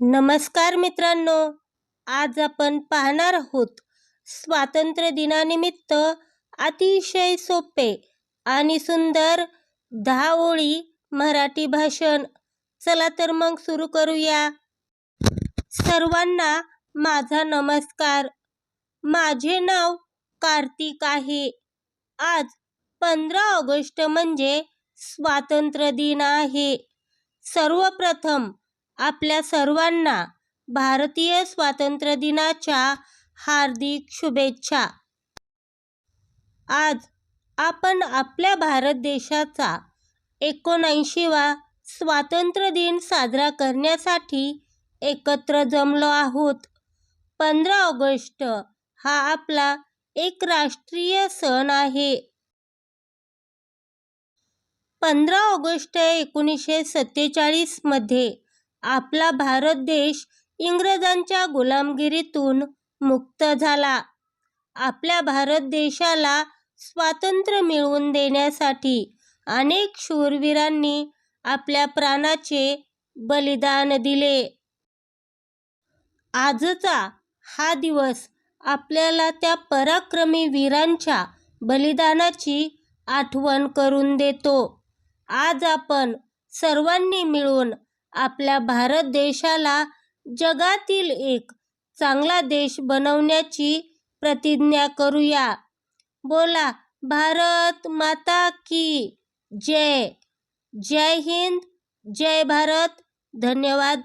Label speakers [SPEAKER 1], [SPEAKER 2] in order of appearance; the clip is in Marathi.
[SPEAKER 1] नमस्कार मित्रांनो आज आपण पाहणार आहोत स्वातंत्र्य दिनानिमित्त अतिशय सोपे आणि सुंदर दहा ओळी मराठी भाषण. चला तर मग सुरू करूया. सर्वांना माझा नमस्कार. माझे नाव कार्तिक आहे. आज पंधरा ऑगस्ट म्हणजे स्वातंत्र्य दिन आहे. सर्वप्रथम आपल्या सर्वांना भारतीय स्वातंत्र्य दिनाच्या हार्दिक शुभेच्छा. आज आपण आपल्या भारत देशाचा एकोणऐंशीवा स्वातंत्र्य दिन साजरा करण्यासाठी एकत्र जमलो आहोत. पंधरा ऑगस्ट हा आपला एक राष्ट्रीय सण आहे. पंधरा ऑगस्ट एकोणीसशे सत्तेचाळीसमध्ये आपला भारत देश इंग्रजांच्या गुलामगिरीतून मुक्त झाला. आपल्या भारत देशाला स्वातंत्र्य मिळवून देण्यासाठी अनेक शूरवीरांनी आपल्या प्राणाचे बलिदान दिले. आजचा हा दिवस आपल्याला त्या पराक्रमी वीरांच्या बलिदानाची आठवण करून देतो. आज आपण सर्वांनी मिळून आपल्या भारत देशाला जगातील एक चांगला देश बनवण्याची प्रतिज्ञा करूया. बोला भारत माता की जय. जय हिंद जय भारत. धन्यवाद.